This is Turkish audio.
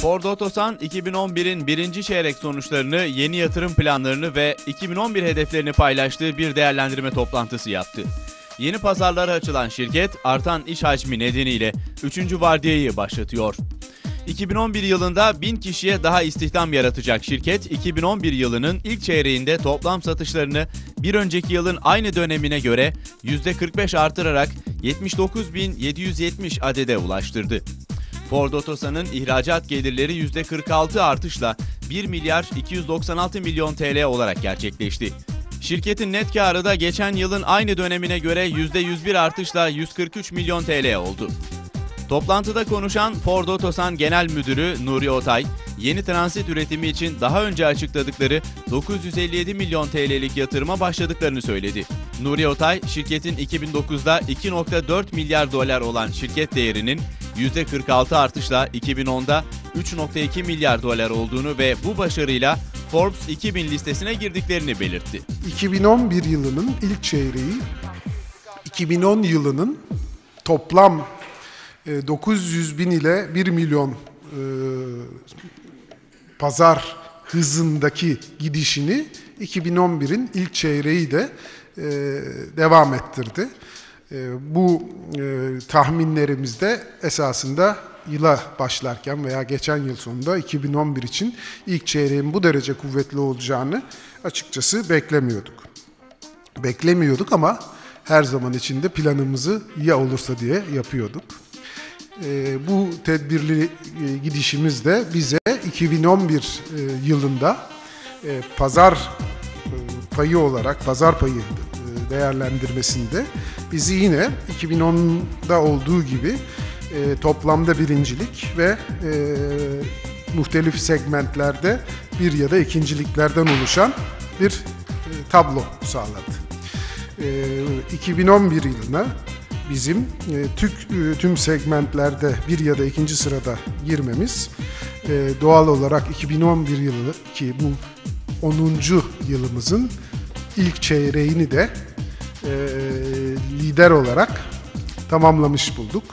Ford Otosan 2011'in birinci çeyrek sonuçlarını, yeni yatırım planlarını ve 2011 hedeflerini paylaştığı bir değerlendirme toplantısı yaptı. Yeni pazarlara açılan şirket artan iş hacmi nedeniyle 3. vardiyayı başlatıyor. 2011 yılında 1000 kişiye daha istihdam yaratacak şirket 2011 yılının ilk çeyreğinde toplam satışlarını bir önceki yılın aynı dönemine göre %45 artırarak 79.770 adede ulaştırdı. Ford Otosan'ın ihracat gelirleri %46 artışla 1 milyar 296 milyon TL olarak gerçekleşti. Şirketin net karı da geçen yılın aynı dönemine göre %101 artışla 143 milyon TL oldu. Toplantıda konuşan Ford Otosan Genel Müdürü Nuri Otay, yeni transit üretimi için daha önce açıkladıkları 957 milyon TL'lik yatırıma başladıklarını söyledi. Nuri Otay, şirketin 2009'da 2.4 milyar dolar olan şirket değerinin %46 artışla 2010'da 3.2 milyar dolar olduğunu ve bu başarıyla Forbes 2000 listesine girdiklerini belirtti. 2011 yılının ilk çeyreği 2010 yılının toplam 900 e, bin ile 1 milyon e, pazar hızındaki gidişini 2011'in ilk çeyreği de e, devam ettirdi. Bu tahminlerimizde esasında yıla başlarken veya geçen yıl sonunda 2011 için ilk çeyreğin bu derece kuvvetli olacağını açıkçası beklemiyorduk. Beklemiyorduk ama her zaman içinde planımızı ya olursa diye yapıyorduk. E, bu tedbirli e, gidişimiz de bize 2011 e, yılında e, pazar e, payı olarak, pazar payı e, değerlendirmesinde bizi yine 2010'da olduğu gibi e, toplamda birincilik ve e, muhtelif segmentlerde bir ya da ikinciliklerden oluşan bir e, tablo sağladı. E, 2011 yılına bizim e, tük, e, tüm segmentlerde bir ya da ikinci sırada girmemiz e, doğal olarak 2011 yılı ki bu 10. yılımızın ilk çeyreğini de e, lider olarak tamamlamış bulduk.